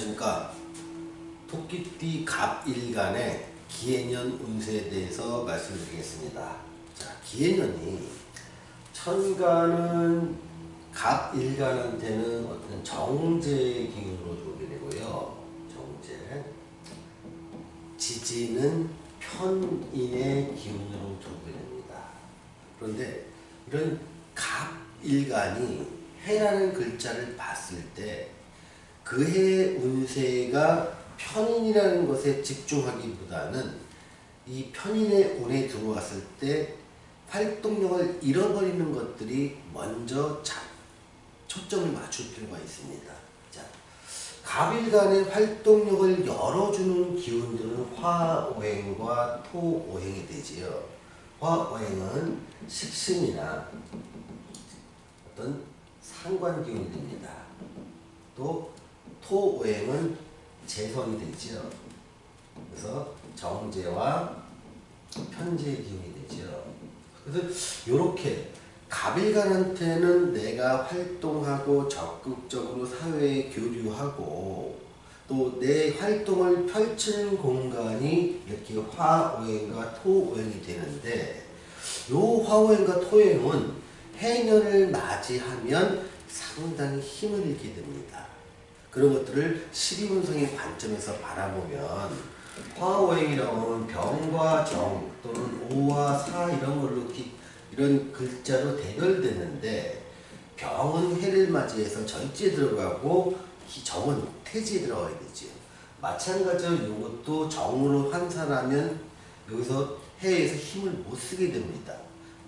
안녕하십니까. 토끼띠 갑일간의 기해년 운세에 대해서 말씀드리겠습니다. 자, 기해년이 천간은 갑일간한테는 어떤 정제 기운으로 들어오게 되고요. 정제. 지지는 편인의 기운으로 들어오게 됩니다. 그런데 이런 갑일간이 해라는 글자를 봤을 때 그해 운세가 편인이라는 것에 집중하기보다는 이 편인의 운에 들어왔을 때 활동력을 잃어버리는 것들이 먼저 자, 초점을 맞출 필요가 있습니다. 자, 갑일간의 활동력을 열어주는 기운들은 화오행과 토오행이 되지요. 화오행은 식신이나 어떤 상관 기운이 됩니다. 또 토오행은 재성이 되지요. 그래서 정제와 편제의 기운이 되지요. 그래서 이렇게 갑일간한테는 내가 활동하고 적극적으로 사회에 교류하고 또 내 활동을 펼치는 공간이 이렇게 화오행과 토오행이 되는데 요 화오행과 토오행은 해년을 맞이하면 상당히 힘을 잃게 됩니다. 그런 것들을 12분성의 관점에서 바라보면 화오행이라고 하면 병과 정 또는 오와 사 이런 걸로 기, 이런 글자로 대별되는데 병은 해를 맞이해서 절지에 들어가고 정은 태지에 들어가야 되죠. 마찬가지로 이것도 정으로 환산하면 여기서 해에서 힘을 못 쓰게 됩니다.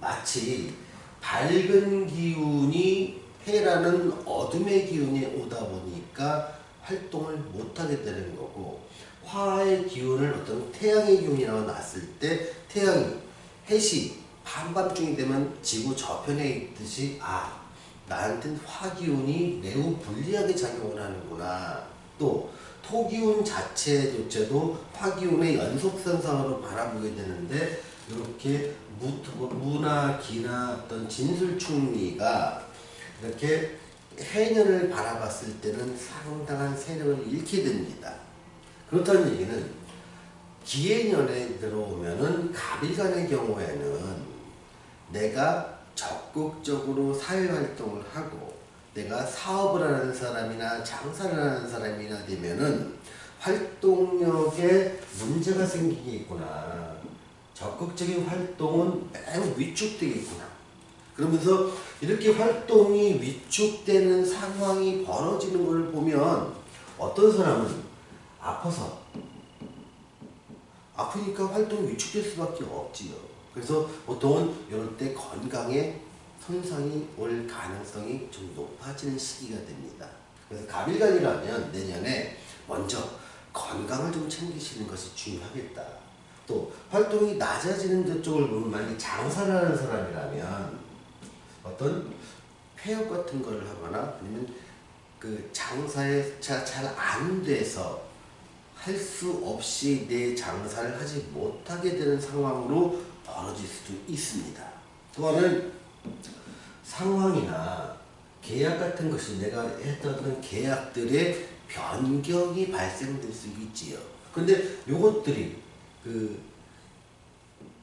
마치 밝은 기운이 해라는 어둠의 기운이 오다 보니까 활동을 못하게 되는 거고 화의 기운을 어떤 태양의 기운이라고 놨을 때 태양이 해시 한밤중이 되면 지구 저편에 있듯이 아 나한테는 화기운이 매우 불리하게 작용을 하는구나. 또 토기운 자체조차도 화기운의 연속선상으로 바라보게 되는데 이렇게 무나 기나 어떤 진술충리가 이렇게 해년을 바라봤을 때는 상당한 세력을 잃게 됩니다. 그렇다는 얘기는 기해년에 들어오면은 갑일간의 경우에는 내가 적극적으로 사회활동을 하고 내가 사업을 하는 사람이나 장사를 하는 사람이나 되면은 활동력에 문제가 생기겠구나. 적극적인 활동은 매우 위축되겠구나. 그러면서 이렇게 활동이 위축되는 상황이 벌어지는 것을 보면 어떤 사람은 아파서 아프니까 활동이 위축될 수밖에 없지요. 그래서 보통은 이럴 때 건강에 손상이 올 가능성이 좀 높아지는 시기가 됩니다. 그래서 갑일간이라면 내년에 먼저 건강을 좀 챙기시는 것이 중요하겠다. 또 활동이 낮아지는 쪽을 보면 만약 장사를 하는 사람이라면 어떤 폐업 같은 걸 하거나 아니면 그 장사에 잘 안 돼서 할 수 없이 내 장사를 하지 못하게 되는 상황으로 벌어질 수도 있습니다. 또 하나는 상황이나 계약 같은 것이 내가 했던 계약들의 변경이 발생될 수 있지요. 근데 요것들이 그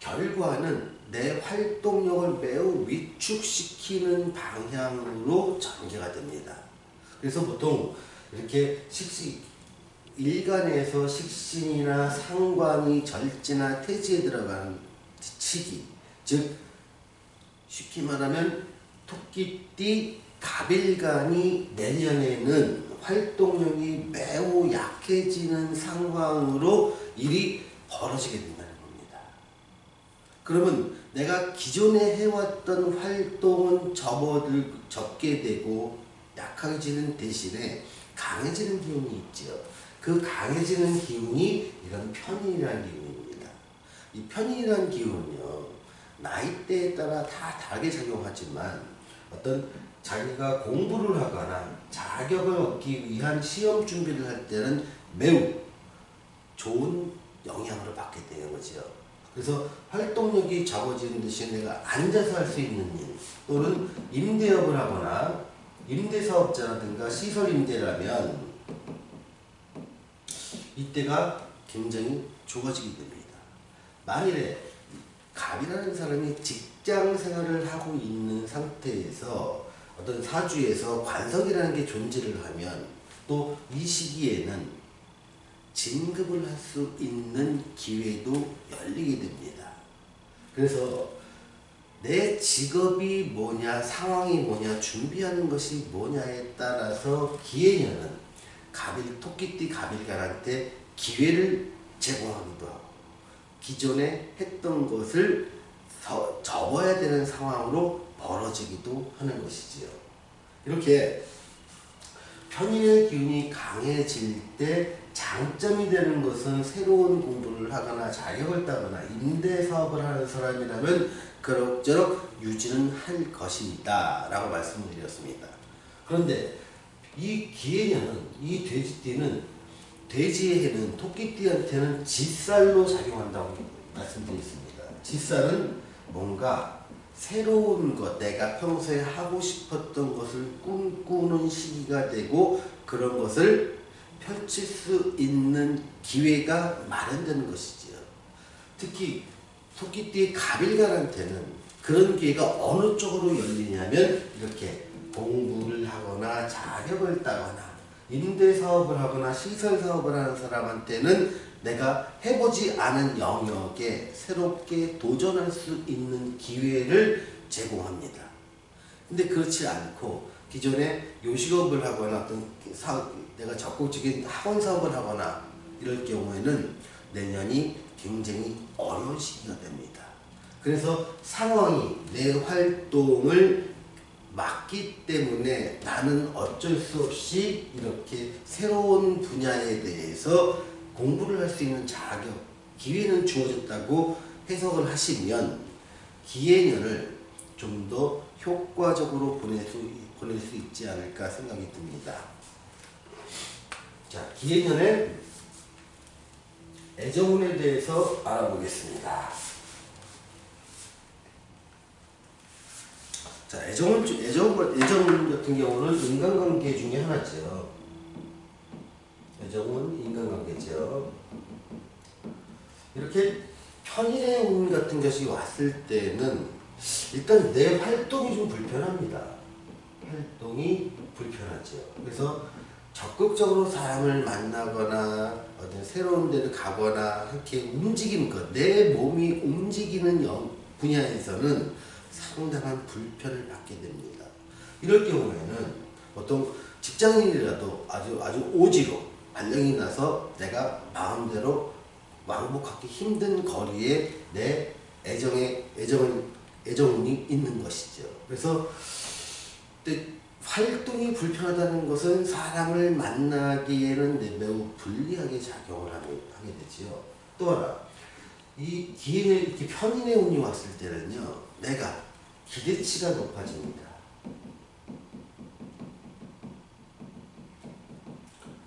결과는 내 활동력을 매우 위축시키는 방향으로 전개가 됩니다. 그래서 보통 이렇게 식시 일간에서 식신이나 상관이 절지나 태지에 들어가는 시기 즉 쉽게 말하면 토끼띠 갑일간이 내년에는 활동력이 매우 약해지는 상황으로 일이 벌어지게 겁니다. 그러면 내가 기존에 해왔던 활동은 접어들, 접게 되고 약해지는 대신에 강해지는 기운이 있죠. 그 강해지는 기운이 이런 편인이라는 기운입니다. 이 편인이라는 기운은요, 나이대에 따라 다 다르게 작용하지만 어떤 자기가 공부를 하거나 자격을 얻기 위한 시험 준비를 할 때는 매우 좋은 영향을 받게 되는 거죠. 그래서 활동력이 적어지는 대신 내가 앉아서 할 수 있는 일 또는 임대업을 하거나 임대사업자라든가 시설 임대라면 이때가 굉장히 좋아지게 됩니다. 만일에 갑이라는 사람이 직장 생활을 하고 있는 상태에서 어떤 사주에서 관성이라는 게 존재를 하면 또 이 시기에는 진급을 할 수 있는 기회도 열리게 됩니다. 그래서 내 직업이 뭐냐, 상황이 뭐냐, 준비하는 것이 뭐냐에 따라서 기해년은 갑일, 토끼띠 갑일간한테 기회를 제공하기도 하고 기존에 했던 것을 서- 접어야 되는 상황으로 벌어지기도 하는 것이지요. 이렇게 편인의 기운이 강해질 때 장점이 되는 것은 새로운 공부를 하거나 자격을 따거나 임대 사업을 하는 사람이라면 그럭저럭 유지는 할 것입니다. 라고 말씀을 드렸습니다. 그런데 이 기해년은, 이 돼지띠는 돼지의 해는 토끼띠한테는 짓살로 작용한다고 말씀드렸습니다. 짓살은 뭔가 새로운 것, 내가 평소에 하고 싶었던 것을 꿈꾸는 시기가 되고 그런 것을 펼칠 수 있는 기회가 마련되는 것이지요. 특히 토끼띠의 갑일간한테는 그런 기회가 어느 쪽으로 열리냐면 이렇게 공부를 하거나 자격을 따거나 임대 사업을 하거나 시설 사업을 하는 사람한테는 내가 해보지 않은 영역에 새롭게 도전할 수 있는 기회를 제공합니다. 근데 그렇지 않고 기존에 요식업을 하거나 어떤 사업, 내가 적극적인 학원 사업을 하거나 이럴 경우에는 내년이 굉장히 어려운 시기가 됩니다. 그래서 상황이 내 활동을 막기 때문에 나는 어쩔 수 없이 이렇게 새로운 분야에 대해서 공부를 할 수 있는 자격, 기회는 주어졌다고 해석을 하시면 기해년을 좀 더 효과적으로 보낼 수, 보낼 수 있지 않을까 생각이 듭니다. 자, 기해년의 애정운에 대해서 알아보겠습니다. 자, 애정은, 애정, 애정 같은 경우는 인간관계 중에 하나죠. 애정은 인간관계죠. 이렇게 편일의 운 같은 것이 왔을 때는 일단 내 활동이 좀 불편합니다. 활동이 불편하죠. 그래서 적극적으로 사람을 만나거나 어떤 새로운 데를 가거나 이렇게 움직이는 것, 내 몸이 움직이는 영- 분야에서는 상당한 불편을 받게 됩니다. 이럴 경우에는 보통 직장인이라도 아주 아주 오지로 발령이 나서 내가 마음대로 왕복하기 힘든 거리에 내 애정의 애정은 애정이 있는 것이죠. 그래서 활동이 불편하다는 것은 사람을 만나기에는 매우 불리하게 작용을 하게, 되지요. 또 하나, 이 기회에 이렇게 편인의 운이 왔을 때는요, 내가 기대치가 높아집니다.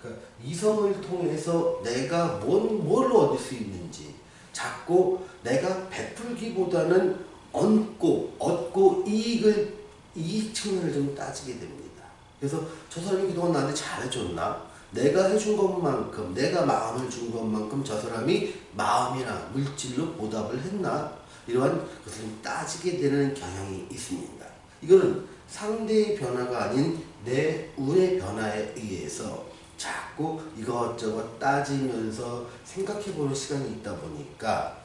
그러니까 이성을 통해서 내가 뭔, 뭘 얻을 수 있는지 자꾸 내가 베풀기보다는 얻고 얻고 이익을 이익 측면을 좀 따지게 됩니다. 그래서 저 사람이 그동안 나한테 잘해줬나? 내가 해준 것만큼 내가 마음을 준 것만큼 저 사람이 마음이나 물질로 보답을 했나? 이러한 것을 좀 따지게 되는 경향이 있습니다. 이거는 상대의 변화가 아닌 내 운의 변화에 의해서 자꾸 이것저것 따지면서 생각해보는 시간이 있다 보니까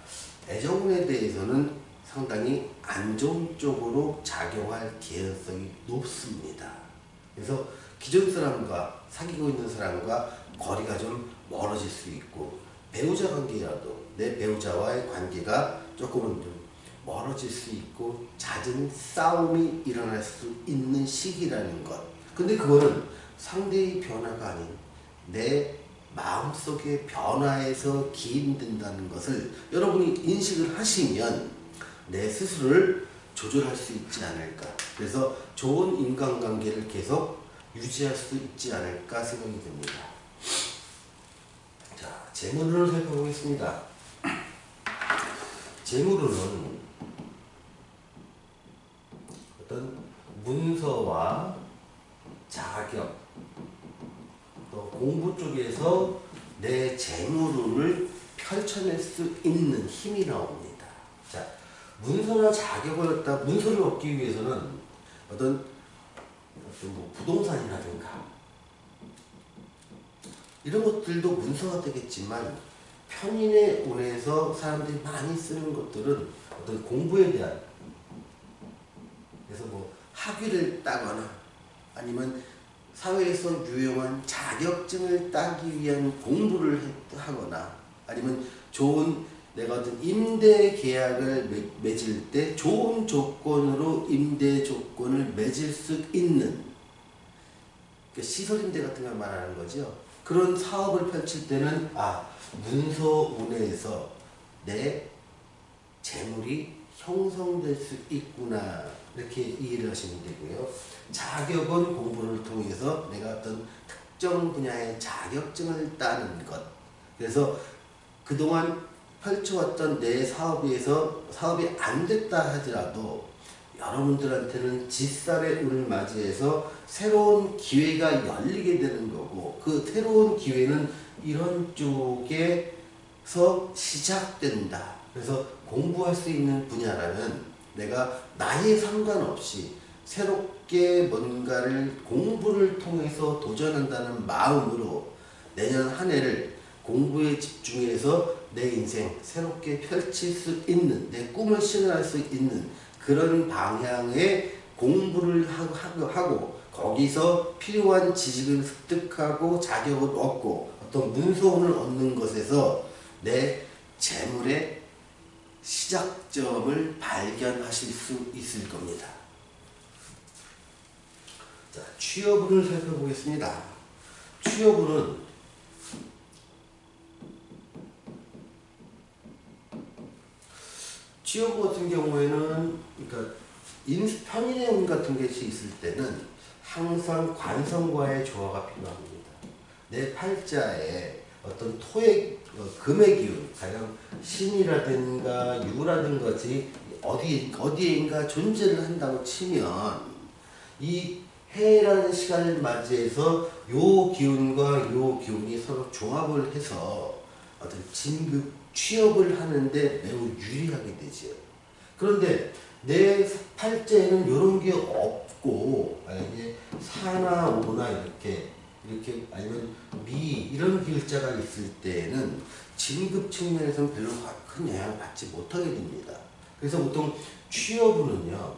애정운에 대해서는 상당히 안 좋은 쪽으로 작용할 개연성이 높습니다. 그래서 기존 사람과 사귀고 있는 사람과 거리가 좀 멀어질 수 있고 배우자 관계라도 내 배우자와의 관계가 조금은 좀 멀어질 수 있고 잦은 싸움이 일어날 수 있는 시기라는 것. 근데 그거는 상대의 변화가 아닌 내 마음속의 변화에서 기인된다는 것을 여러분이 인식을 하시면 내 스스로를 조절할 수 있지 않을까. 그래서 좋은 인간관계를 계속 유지할 수 있지 않을까 생각이 듭니다. 자, 재물을 살펴보겠습니다. 재물은 어떤 문서와 자격, 또 공부 쪽에서 내 재물운을 펼쳐낼 수 있는 힘이 나옵니다. 자, 문서나 자격을 갖다 문서를 얻기 위해서는 어떤 어떤 뭐 부동산이라든가. 이런 것들도 문서가 되겠지만 편인의 운에서 사람들이 많이 쓰는 것들은 어떤 공부에 대한 그래서 뭐 학위를 따거나 아니면 사회에서 유용한 자격증을 따기 위한 공부를 해- 하거나 아니면 좋은 내가 어떤 임대 계약을 맺- 맺을 때 좋은 조건으로 임대 조건을 맺을 수 있는 그 시설 임대 같은 걸 말하는 거죠. 그런 사업을 펼칠 때는 아 문서운에서 내 재물이 형성될 수 있구나 이렇게 이해를 하시면 되고요. 자격은 공부를 통해서 내가 어떤 특정 분야의 자격증을 따는 것. 그래서 그동안 펼쳐왔던 내 사업에서 사업이 안 됐다 하더라도 여러분들한테는 직살의 운을 맞이해서 새로운 기회가 열리게 되는 거고 그 새로운 기회는 이런 쪽에서 시작된다. 그래서 공부할 수 있는 분야라면 내가 나이에 상관없이 새롭게 뭔가를 공부를 통해서 도전한다는 마음으로 내년 한 해를 공부에 집중해서 내 인생 새롭게 펼칠 수 있는 내 꿈을 실현할 수 있는 그런 방향의 공부를 하고, 거기서 필요한 지식을 습득하고 자격을 얻고 어떤 문서원을 얻는 것에서 내 재물의 시작점을 발견하실 수 있을 겁니다. 자, 취업운을 살펴보겠습니다. 취업운은 취업 같은 경우에는 그러니까 인 편인의 운 같은 것이 있을 때는 항상 관성과의 조화가 필요합니다. 내 팔자에 어떤 토의 어, 금의 기운, 가령 신이라든가 유라든가 어디 어디에인가 존재를 한다고 치면 이 해라는 시간을 맞이해서 요 기운과 요 기운이 서로 조합을 해서 어떤 진급 취업을 하는데 매우 유리하게 되죠. 그런데 내 팔자에는 이런 게 없고 만약에 사나 오나 이렇게 이렇게 아니면 미 이런 글자가 있을 때는 진급 측면에서는 별로 큰 영향을 받지 못하게 됩니다. 그래서 보통 취업은요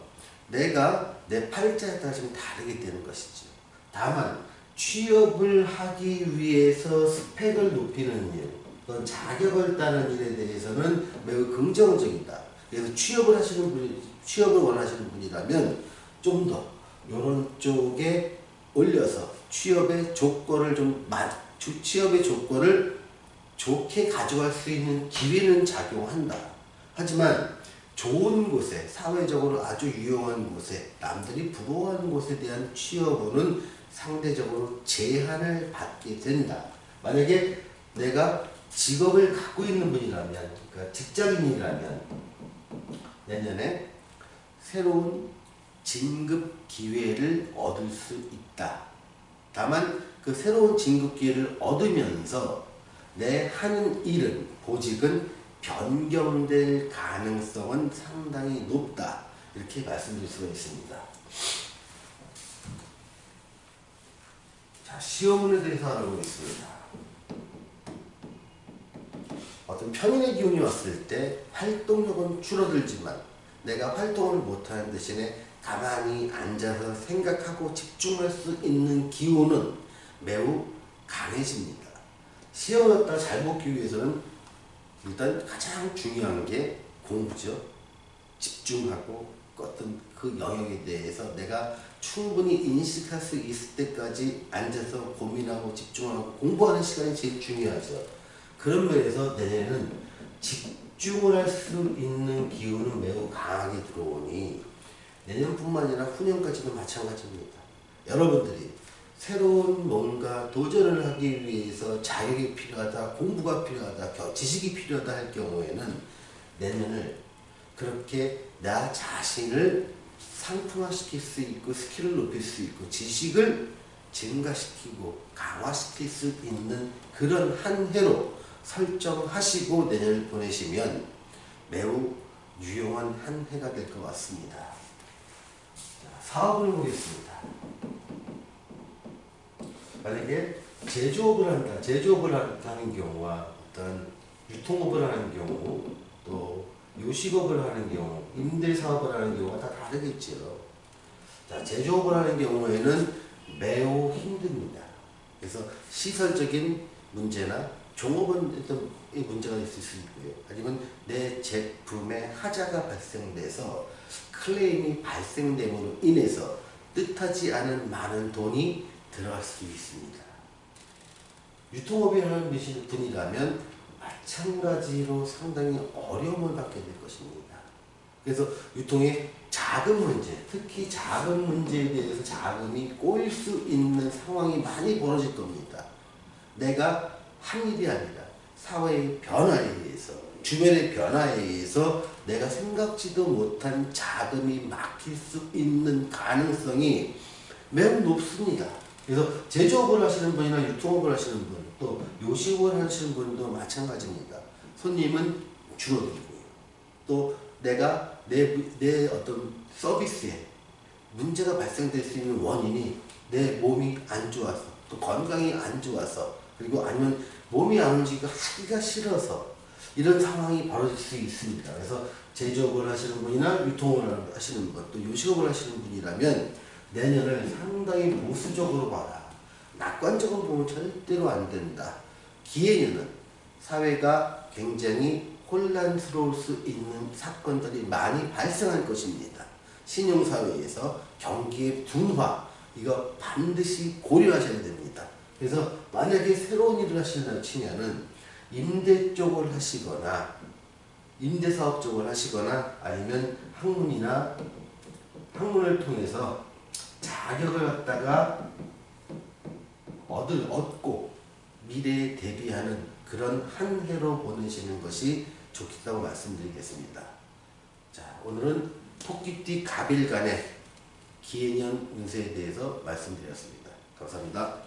내가 내 팔자에 따라 좀 다르게 되는 것이죠. 다만 취업을 하기 위해서 스펙을 높이는 일, 어떤 자격을 따는 일에 대해서는 매우 긍정적이다. 그래서 취업을 하시는 분이 취업을 원하시는 분이라면 좀 더 이런 쪽에 올려서 취업의 조건을 좀 맞, 취업의 조건을 좋게 가져갈 수 있는 기회는 작용한다. 하지만 좋은 곳에 사회적으로 아주 유용한 곳에 남들이 부러워하는 곳에 대한 취업은 상대적으로 제한을 받게 된다. 만약에 내가 직업을 갖고 있는 분이라면, 그러니까 직장인이라면 내년에 새로운 진급 기회를 얻을 수 있다. 다만 그 새로운 진급 기회를 얻으면서 내 하는 일은 보직은 변경될 가능성은 상당히 높다. 이렇게 말씀드릴 수가 있습니다. 자, 시험문에 대해서 알아보겠습니다. 어떤 평인의 기운이 왔을 때 활동력은 줄어들지만 내가 활동을 못하는 대신에 가만히 앉아서 생각하고 집중할 수 있는 기운은 매우 강해집니다. 갖다 잘 보기 위해서는 일단 가장 중요한 게 공부죠. 집중하고 어떤 그 영역에 대해서 내가 충분히 인식할 수 있을 때까지 앉아서 고민하고 집중하고 공부하는 시간이 제일 중요하죠. 그런 면에서 내년에는 집중을 할 수 있는 기운은 매우 강하게 들어오니 내년뿐만 아니라 후년까지도 마찬가지입니다. 여러분들이 새로운 뭔가 도전을 하기 위해서 자격이 필요하다, 공부가 필요하다, 지식이 필요하다 할 경우에는 내년을 그렇게 나 자신을 상품화시킬 수 있고 스킬을 높일 수 있고 지식을 증가시키고 강화시킬 수 있는 그런 한 해로 설정하시고 내년을 보내시면 매우 유용한 한 해가 될 것 같습니다. 자, 사업을 보겠습니다. 만약에 제조업을 한다, 제조업을 하는 경우와 어떤 유통업을 하는 경우, 또 요식업을 하는 경우, 임대사업을 하는 경우가 다 다르겠죠. 자, 제조업을 하는 경우에는 매우 힘듭니다. 그래서 시설적인 문제나 종업은 이 문제가 있을 수 있고요. 아니면 내 제품에 하자가 발생돼서 클레임이 발생됨으로 인해서 뜻하지 않은 많은 돈이 들어갈 수 있습니다. 유통업에 하는 분이라면 마찬가지로 상당히 어려움을 받게 될 것입니다. 그래서 유통의 자금 문제, 특히 자금 문제에 대해서 자금이 꼬일 수 있는 상황이 많이 벌어질 겁니다. 내가 한 일이 아니라 사회의 변화에 의해서, 주변의 변화에 의해서 내가 생각지도 못한 자금이 막힐 수 있는 가능성이 매우 높습니다. 그래서 제조업을 하시는 분이나 유통업을 하시는 분, 또 요식업을 하시는 분도 마찬가지입니다. 손님은 줄어들고요. 또 내가 내, 내 어떤 서비스에 문제가 발생될 수 있는 원인이 내 몸이 안 좋아서, 또 건강이 안 좋아서, 그리고 아니면 몸이 안 움직이고 하기가 싫어서 이런 상황이 벌어질 수 있습니다. 그래서 제조업을 하시는 분이나 유통을 하시는 분, 또 요식업을 하시는 분이라면 내년을 상당히 보수적으로 봐라. 낙관적으로 보면 절대로 안 된다. 기해년은 사회가 굉장히 혼란스러울 수 있는 사건들이 많이 발생할 것입니다. 신용사회에서 경기의 둔화, 이거 반드시 고려하셔야 됩니다. 그래서 만약에 새로운 일을 하신다고 치면은 임대 쪽을 하시거나 임대 사업 쪽을 하시거나 아니면 학문이나 학문을 통해서 자격을 갖다가 얻을 얻고 미래에 대비하는 그런 한 해로 보내시는 것이 좋겠다고 말씀드리겠습니다. 자, 오늘은 토끼띠 갑일간의 기해년 운세에 대해서 말씀드렸습니다. 감사합니다.